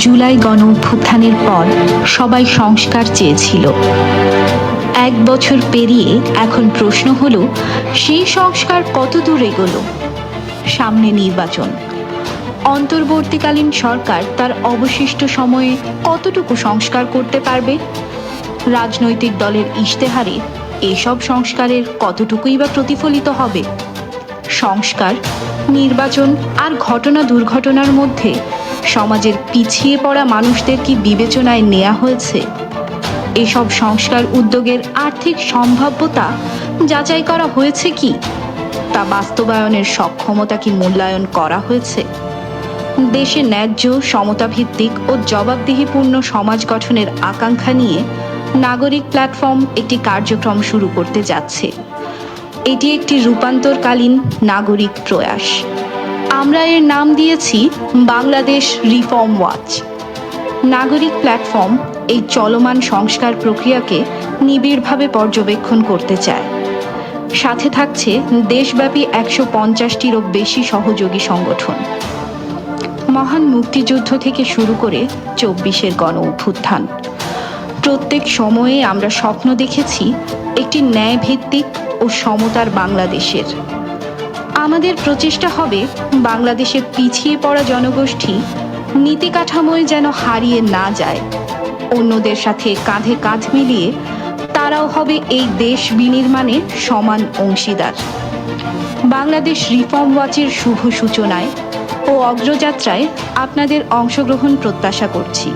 জুলাই গণ অভ্যুত্থানের পর সবাই সংস্কার চেয়েছিল। এক বছর পেরিয়ে এখন প্রশ্ন হলো, সেই সংস্কার কত দূর এগোলো? সামনে নির্বাচন। অন্তর্বর্তীকালীন সরকার তার অবশিষ্ট সময়ে কতটুকু সংস্কার করতে পারবে? রাজনৈতিক দলের ইশতেহারে এসব সংস্কারের কতটুকুই বা প্রতিফলিত হবে? সংস্কার, নির্বাচন আর ঘটনা দুর্ঘটনার মধ্যে সমাজের পিছিয়ে পড়া মানুষদের কি বিবেচনায় নেওয়া হয়েছে? এসব সংস্কার উদ্যোগের আর্থিক সম্ভাব্যতা যাচাই করা হয়েছে কি? তা বাস্তবায়নের সক্ষমতা কি মূল্যায়ন করা হয়েছে? দেশে ন্যায্য, সমতাভিত্তিক ও জবাবদিহিপূর্ণ সমাজ গঠনের আকাঙ্ক্ষা নিয়ে নাগরিক প্ল্যাটফর্ম একটি কার্যক্রম শুরু করতে যাচ্ছে। এটি একটি রূপান্তরকালীন নাগরিক প্রয়াস। আমরা এর নাম দিয়েছি বাংলাদেশ রিফর্ম ওয়াচ নাগরিক প্ল্যাটফর্ম এই চলমান সংস্কার প্রক্রিয়াকে নিবিড়ভাবে পর্যবেক্ষণ করতে চায়। সাথে থাকছে দেশব্যাপী একশো পঞ্চাশটিরও বেশি সহযোগী সংগঠন। মহান মুক্তিযুদ্ধ থেকে শুরু করে চব্বিশের গণ অভ্যুত্থান। প্রত্যেক সময়ে আমরা স্বপ্ন দেখেছি একটি ন্যায়ভিত্তিক ও সমতার বাংলাদেশের। আমাদের প্রচেষ্টা হবে বাংলাদেশের পিছিয়ে পড়া জনগোষ্ঠী নীতি কাঠামোয় যেন হারিয়ে না যায়। অন্যদের সাথে কাঁধে কাঁধ মিলিয়ে তারাও হবে এই দেশ বিনির্মাণে সমান অংশীদার। বাংলাদেশ রিফর্ম ওয়াচের শুভ সূচনায় ও অগ্রযাত্রায় আপনাদের অংশগ্রহণ প্রত্যাশা করছি।